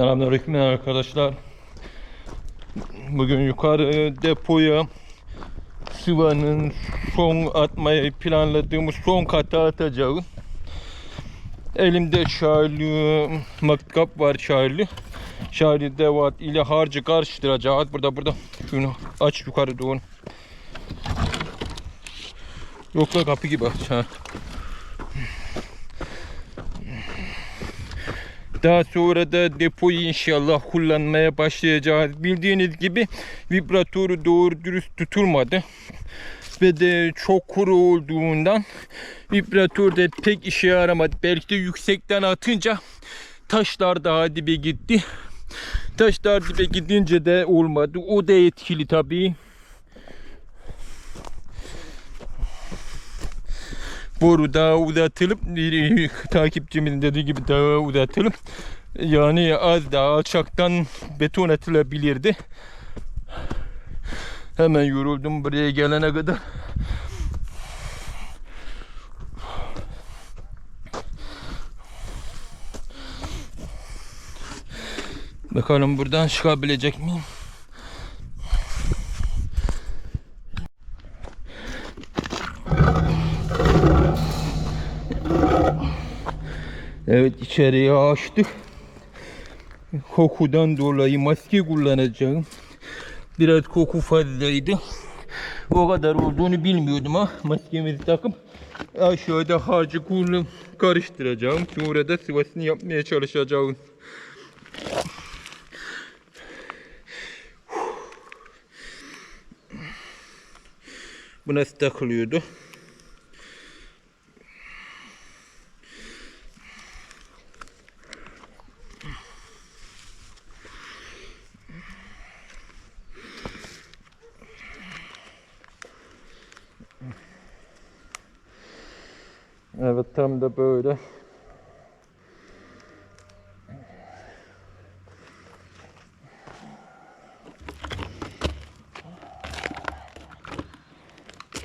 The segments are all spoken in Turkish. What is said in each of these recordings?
Selamünaleyküm arkadaşlar. Bugün yukarı depoya sıvanın son atmayı planladığımız son kata atacağız. Elimde şarlı matkap var şarlı. Şarlı devat ile harcı karıştıracağız. Burada burada. Şunu aç yukarı doğru. Yok la kapı gibi aç. Daha sonra da depoyu inşallah kullanmaya başlayacağız. Bildiğiniz gibi vibratörü doğru dürüst tutulmadı. Ve de çok kuru olduğundan vibratör de pek işe yaramadı. Belki de yüksekten atınca taşlar daha dibe gitti. Taşlar dibe gidince de olmadı. O da etkili tabii. Boru daha uzatılıp takipçimin dediği gibi daha uzatılıp yani az daha alçaktan beton atılabilirdi. Hemen yoruldum buraya gelene kadar. Bakalım buradan çıkabilecek miyim? Evet içeriye açtık. Kokudan dolayı maske kullanacağım. Biraz koku fazlaydı. O kadar olduğunu bilmiyordum ha. Maskemizi takıp aşağıda harcı kullan karıştıracağım. Sonra da sıvasını yapmaya çalışacağım. Bu nasıl takılıyordu? Evet tam da böyle.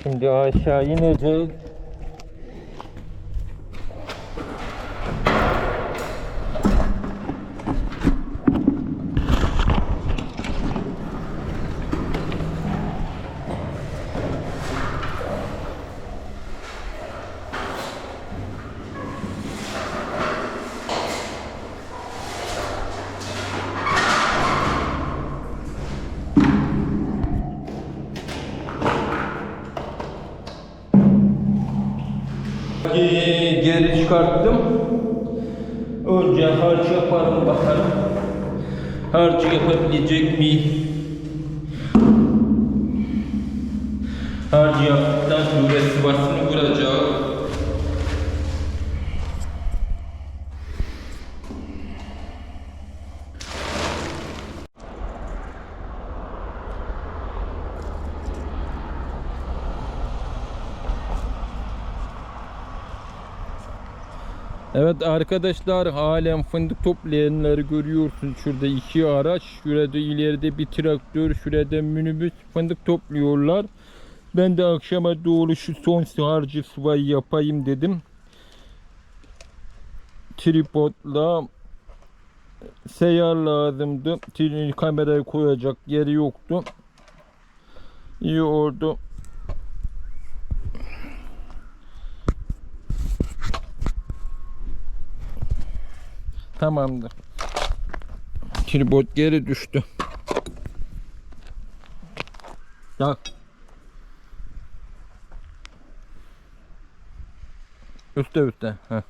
Şimdi aşağı ineceğiz. Geri çıkarttım. Önce harç yaparım bakalım. Harcı yapabilecek miyim? Harcı yaptıktan sonra sıvasını vuracağım. Evet arkadaşlar halen fındık toplayanları görüyorsun. Şurada iki araç, şurada ileride bir traktör, şurada minibüs fındık topluyorlar. Ben de akşama doğru şu son harcı sıvayı yapayım dedim. Tripodla seyyar lazımdı. Kamerayı koyacak yeri yoktu. İyi oldu. Tamamdır. Tripod geri düştü. Ya. Üste üste. Heh.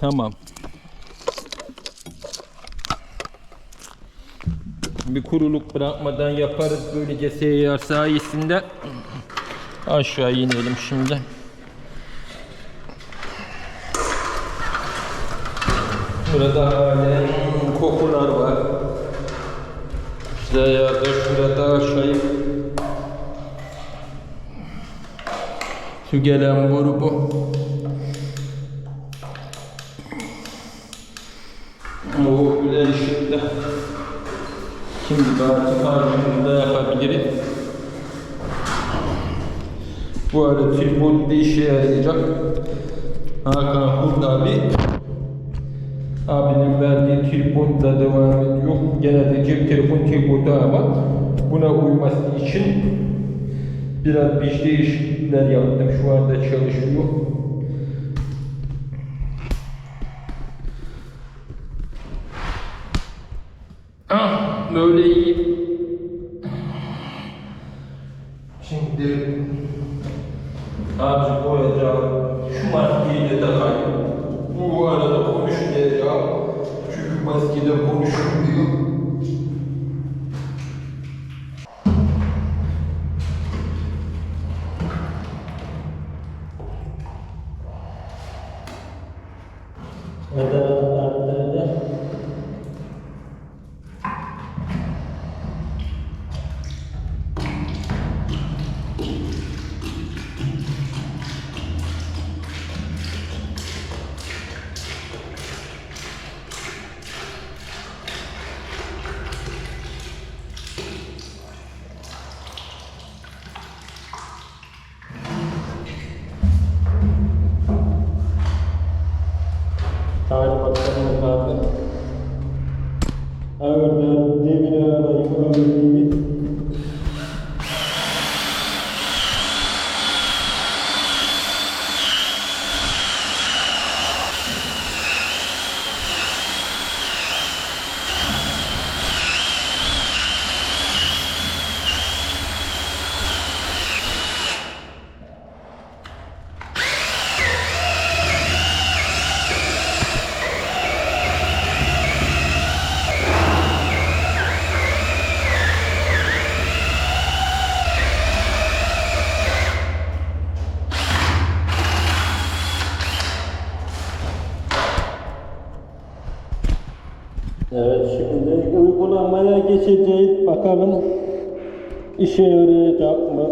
Tamam. Bir kuruluk bırakmadan yaparız böylece seyyar sayesinde. Aşağı inelim şimdi. Burada halen kokular var. Veya da şurada şey Şu gelen boru bu. O güzel ışıkta. Şimdi belki harcımızda yapabiliriz. Bu arada tripod bir işe yarayacak. Hakan Kurt abi abinin verdiği tripodla devam ediyor. Genelde cep telefon tripodu ama buna uyması için biraz bir değişiklikler yaptım. Şu anda çalışıyor. Ah böyle iyi. Şimdi Abicim koyacağım. Çünkü maskede konuşulmuyor. Talimatlarımız vardı. Ağırdan demir ağırlayıp ağırlayıp Evet şimdi uygulamaya geçeceğiz. Bakalım işe yarayacak mı?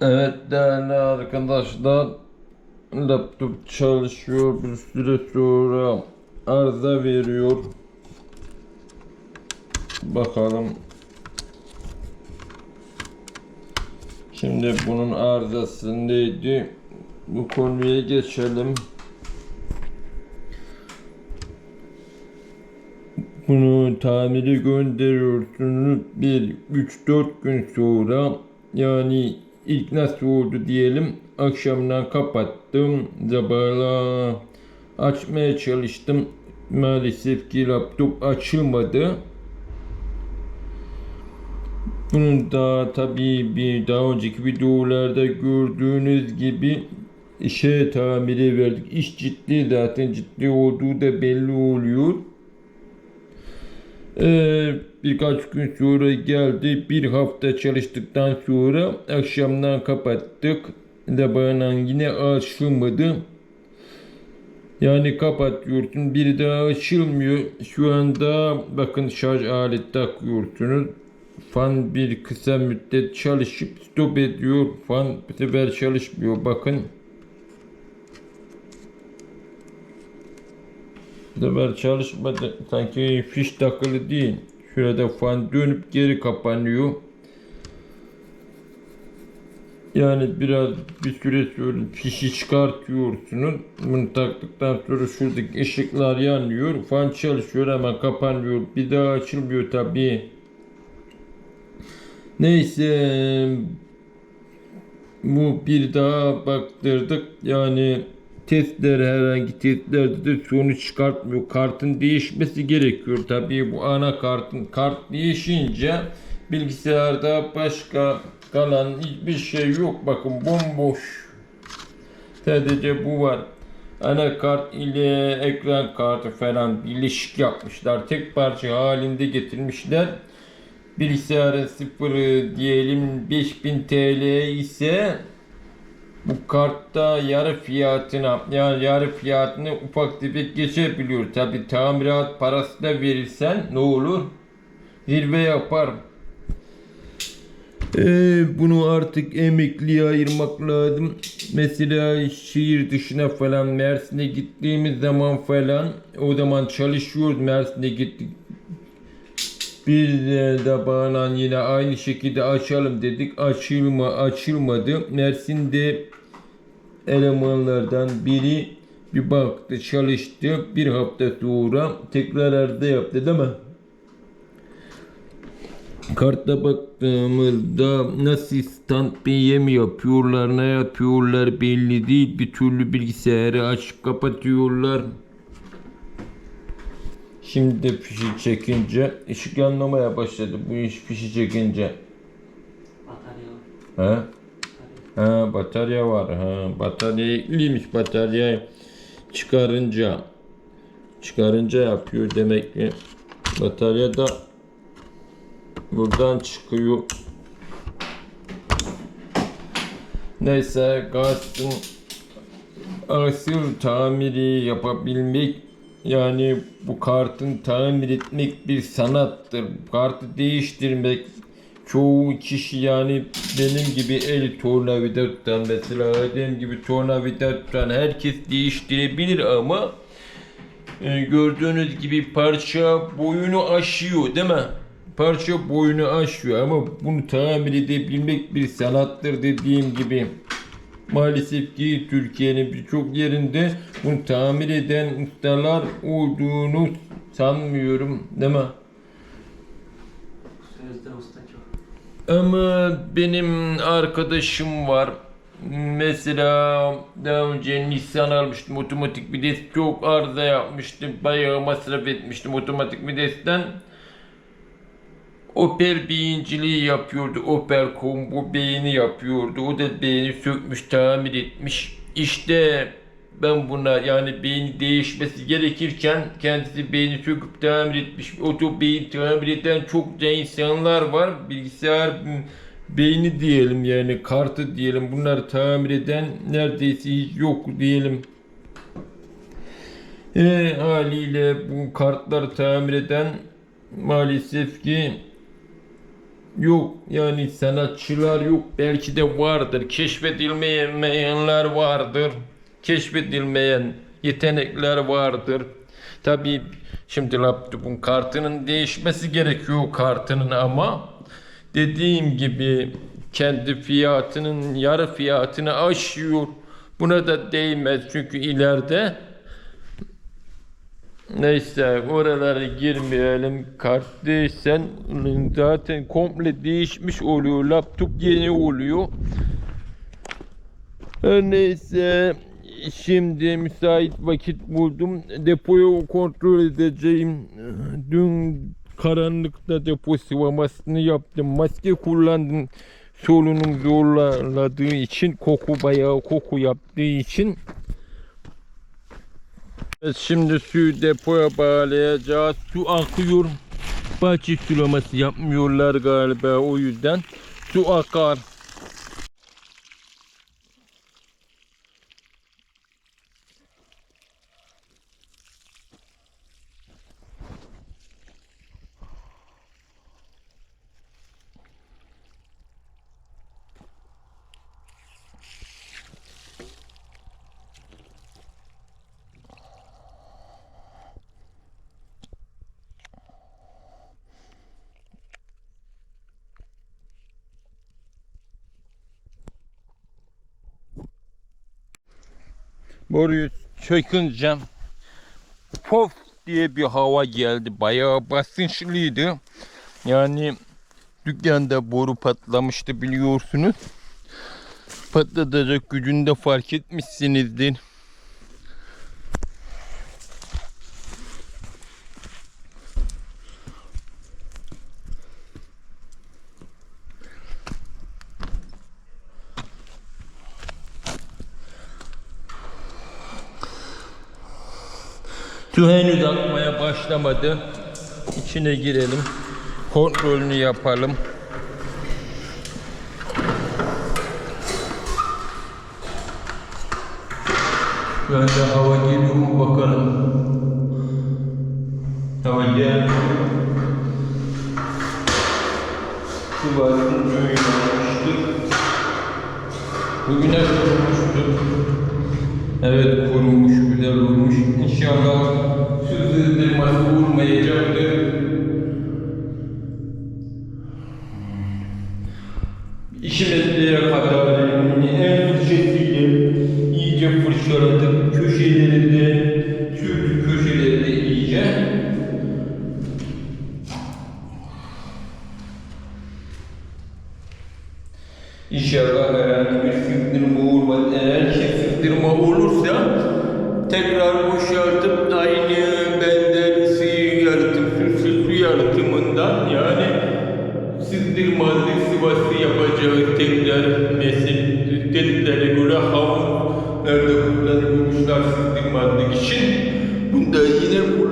Evet değerli arkadaşlar laptop çalışıyor bir süre sonra arıza veriyor. Bakalım. Şimdi bunun arızası neydi? Bu konuya geçelim. Bunu tamiri gönderiyorsunuz bir 3-4 gün sonra. Yani ilk nasıl oldu diyelim akşamdan kapattım sabahla açmaya çalıştım maalesef ki laptop açılmadı bunun da tabii bir daha önceki videolarda gördüğünüz gibi işe tamiri verdik. İş ciddi zaten ciddi olduğu da belli oluyor. Ee, birkaç gün sonra geldi. Bir hafta çalıştıktan sonra akşamdan kapattık. Sabahından yine açılmadı. Yani kapatıyorsun bir daha açılmıyor. Şu anda bakın şarj aleti takıyorsunuz. Fan bir kısa müddet çalışıp stop ediyor. Fan bu sefer çalışmıyor. Bakın. Bu sefer çalışmadı. Sanki fiş takılı değil. Şurada fan dönüp geri kapanıyor. Yani biraz bir süre sonra fişi çıkartıyorsunuz. Bunu taktıktan sonra şuradaki ışıklar yanıyor. Fan çalışıyor hemen kapanıyor. Bir daha açılmıyor tabii. Neyse bu bir daha baktırdık yani testler herhangi testlerde de sonuç çıkartmıyor. Kartın değişmesi gerekiyor. Tabii bu anakartın kart değişince bilgisayarda başka kalan hiçbir şey yok. Bakın bomboş. Sadece bu var. Anakart ile ekran kartı falan birleşik yapmışlar. Tek parça halinde getirmişler. Bilgisayarın sıfırı diyelim 5000 TL ise bu kartta yarı fiyatına yani yarı fiyatını ufak tefek geçebiliyor. Tabi tamirat parası da verirsen ne olur? Zirve yapar. Ee, bunu artık emekliye ayırmak lazım. Mesela şehir dışına falan Mersin'e gittiğimiz zaman falan o zaman çalışıyoruz Mersin'e gittik. Bir de bana yine aynı şekilde açalım dedik. Açılma açılmadı. Mersin'de elemanlardan biri bir baktı çalıştı. Bir hafta sonra tekrar arıza yaptı değil mi? Karta baktığımızda nasıl standbiye mi yapıyorlar ne yapıyorlar belli değil. Bir türlü bilgisayarı açıp kapatıyorlar. Şimdi fişi çekince ışık yanlamaya başladı bu iş fişi çekince. Batarya He? Ha batarya var. Ha batarya ekliymiş bataryayı çıkarınca çıkarınca yapıyor demek ki batarya da buradan çıkıyor. Neyse gazın asıl tamiri yapabilmek yani bu kartın tamir etmek bir sanattır. Kartı değiştirmek çoğu kişi yani benim gibi el tornavida mesela benim gibi tornavida herkes değiştirebilir ama e, gördüğünüz gibi parça boyunu aşıyor değil mi? Parça boyunu aşıyor ama bunu tamir edebilmek bir sanattır dediğim gibi. Maalesef ki Türkiye'nin birçok yerinde bunu tamir eden ustalar olduğunu sanmıyorum değil mi? Sözde usta çok. Ama benim arkadaşım var. Mesela daha önce Nissan almıştım otomatik vites çok arıza yapmıştım. Bayağı masraf etmiştim otomatik vitesten. Opel beyinciliği yapıyordu. Opel combo beyni yapıyordu. O da beyni sökmüş, tamir etmiş. İşte ben buna yani beyni değişmesi gerekirken kendisi beyni söküp tamir etmiş. Oto beyin tamir eden çokça insanlar var. Bilgisayar m, beyni diyelim yani kartı diyelim. Bunları tamir eden neredeyse hiç yok diyelim. E, haliyle bu kartları tamir eden maalesef ki yok yani sanatçılar yok belki de vardır keşfedilmeyenler vardır keşfedilmeyen yetenekler vardır tabi şimdi laptopun kartının değişmesi gerekiyor kartının ama dediğim gibi kendi fiyatının yarı fiyatını aşıyor buna da değmez çünkü ileride Neyse oralara girmeyelim. Kart değişsen zaten komple değişmiş oluyor. Laptop yeni oluyor. Her neyse şimdi müsait vakit buldum. Depoyu kontrol edeceğim. Dün karanlıkta depo sıvamasını yaptım. Maske kullandım. Solunum zorladığı için koku bayağı koku yaptığı için Evet, şimdi suyu depoya bağlayacağız. Su akıyor. Bahçe sulaması yapmıyorlar galiba o yüzden. Su akar. Boruyu çökünce pof diye bir hava geldi. Bayağı basınçlıydı. Yani dükkanda boru patlamıştı biliyorsunuz. Patlatacak gücünü de fark etmişsinizdir. Su henüz akmaya başlamadı. İçine girelim. Kontrolünü yapalım. Şu anda hava geliyor mu bakalım. Hava gelmiyor. Su basın oynamıştık. Bugüne kurumuştu. Evet kurumuş, güzel olmuş. İnşallah su sızdırması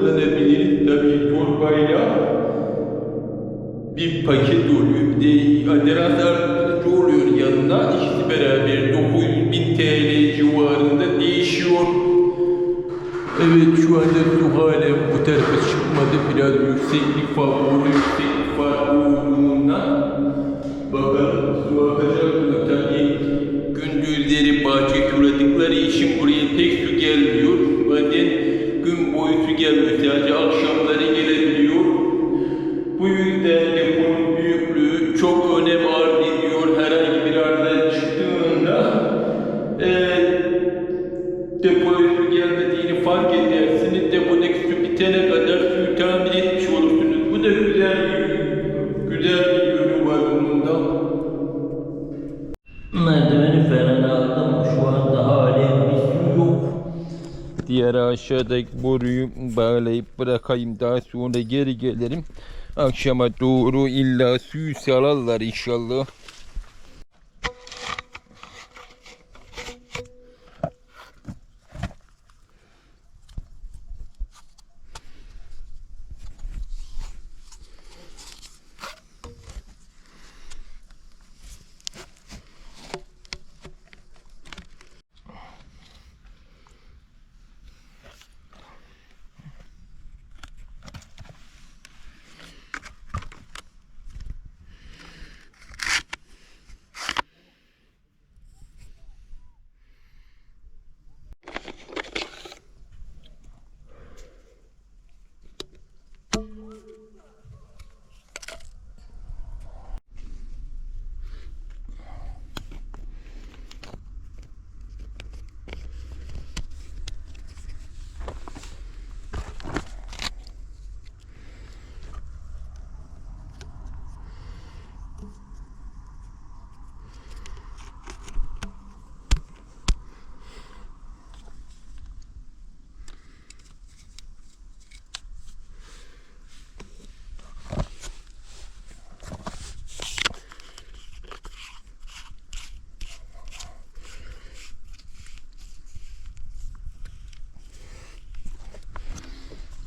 yine kullanabiliriz tabii torbayla bir paket oluyor. Bir de aderanslar oluyor yanına. İkisi beraber 900 bin TL civarında değişiyor. Evet şu anda su hala bu tarafa çıkmadı. Biraz yükseklik. Orada yükseklik var olduğundan. Bakalım su akacak depoya su gelmediğini fark edersiniz. Depodaki su bitene kadar suyu tamir etmiş olursunuz. Bu da güzel bir, güzel bir yönü var bunun da. Merdiveni falan aldım. Şu anda halen bir su yok. Diğer aşağıdaki boruyu bağlayıp bırakayım. Daha sonra geri gelirim. Akşama doğru illa suyu salarlar inşallah.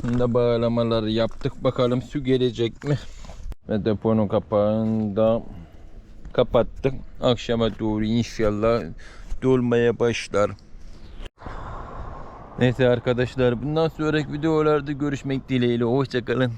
Bunda bağlamaları yaptık. Bakalım su gelecek mi? Ve deponun kapağını da kapattık. Akşama doğru inşallah dolmaya başlar. Neyse arkadaşlar bundan sonraki videolarda görüşmek dileğiyle. Hoşçakalın.